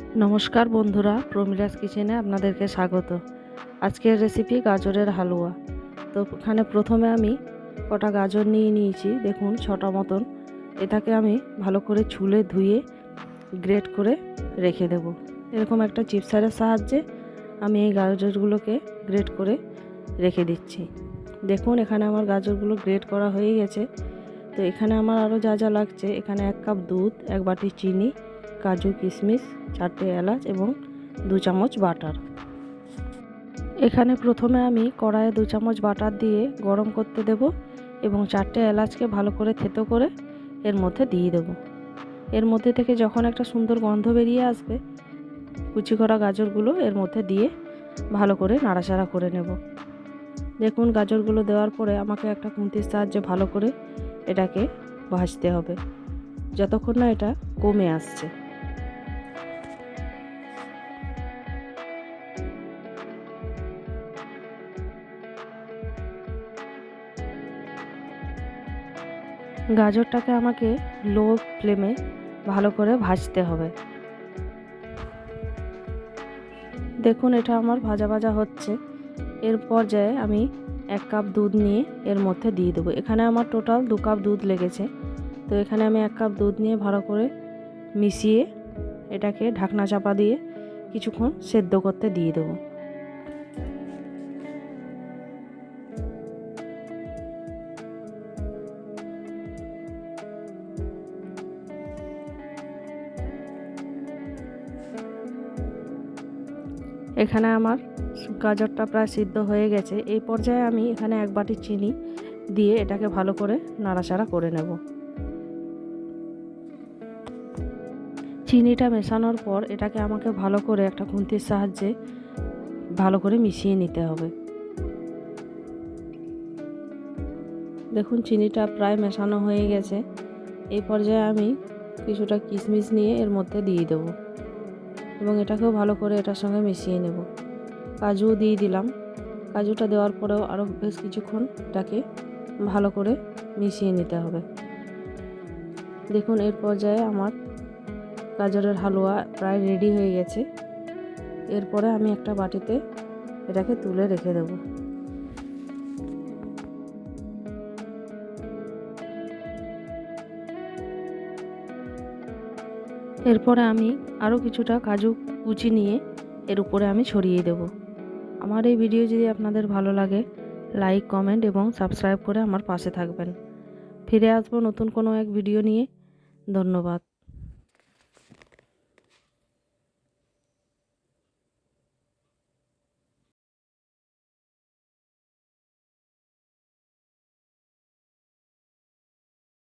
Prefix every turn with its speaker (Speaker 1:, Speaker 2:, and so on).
Speaker 1: নমস্কার বন্ধুরা, প্রমিলাস কিচেনে আপনাদেরকে স্বাগত। আজকের রেসিপি গাজরের হালুয়া। তো এখানে প্রথমে আমি কটা গাজর নিয়ে নিয়েছি, দেখুন ছটা মতন। এটাকে আমি ভালো করে ছুলে ধুয়ে গ্রেট করে রেখে দেব। এরকম একটা চিপসারের সাহায্যে আমি এই গাজরগুলোকে গ্রেট করে রেখে দিচ্ছি। দেখুন এখানে আমার গাজরগুলো গ্রেট করা হয়ে গেছে। তো এখানে আমার আরও যা যা লাগছে, এখানে এক কাপ দুধ, এক বাটি চিনি কাজু কিশমিশ, চারটে এলাচ এবং দু চামচ বাটার। এখানে প্রথমে আমি কড়াইয়ে দু চামচ বাটার দিয়ে গরম করতে দেব এবং চারটে এলাচকে ভালো করে থেতো করে এর মধ্যে দিয়ে দেব। এর মধ্যে থেকে যখন একটা সুন্দর গন্ধ বেরিয়ে আসবে, কুচি করা গাজরগুলো এর মধ্যে দিয়ে ভালো করে নাড়াচাড়া করে নেব। দেখুন, গাজরগুলো দেওয়ার পরে আমাকে একটা খুন্তির সাহায্যে ভালো করে এটাকে ভাজতে হবে, যতক্ষণ না এটা কমে আসছে। গাজরটাকে আমাকে লো ফ্লেমে ভালো করে ভাজতে হবে। দেখুন, এটা আমার ভাজা ভাজা হচ্ছে। এর পর্যায়ে আমি এক কাপ দুধ নিয়ে এর মধ্যে দিয়ে দেবো। এখানে আমার টোটাল দু কাপ দুধ লেগেছে। তো এখানে আমি এক কাপ দুধ নিয়ে ভালো করে মিশিয়ে এটাকে ঢাকনা চাপা দিয়ে কিছুক্ষণ সেদ্ধ করতে দিয়ে দেবো। এখানে আমার গাজরটা প্রায় সিদ্ধ হয়ে গেছে। এই পর্যায়ে আমি এখানে এক বাটি চিনি দিয়ে এটাকে ভালো করে নাড়াচাড়া করে নেব। চিনিটা মেশানোর পর এটাকে আমাকে ভালো করে একটা খুন্তির সাহায্যে ভালো করে মিশিয়ে নিতে হবে। দেখুন, চিনিটা প্রায় মেশানো হয়ে গেছে। এই পর্যায়ে আমি কিছুটা কিশমিশ নিয়ে এর মধ্যে দিয়ে দেবো। এবং এটাকেও ভালো করে এটার সঙ্গে মিশিয়ে নেব। কাজু দিয়ে দিলাম। কাজুটা দেওয়ার পরেও আরও বেশ কিছুক্ষণ এটাকে ভালো করে মিশিয়ে নিতে হবে। দেখুন, এর পর্যায়ে আমার গাজরের হালুয়া প্রায় রেডি হয়ে গেছে। এরপরে আমি একটা বাটিতে এটাকে তুলে রেখে দেবো। এরপরে আমি আরও কিছুটা কাজু কুচি নিয়ে এর উপরে আমি ছড়িয়ে দেব। আমার এই ভিডিও যদি আপনাদের ভালো লাগে লাইক কমেন্ট এবং সাবস্ক্রাইব করে আমার পাশে থাকবেন। ফিরে আসব নতুন কোনো এক ভিডিও নিয়ে। ধন্যবাদ।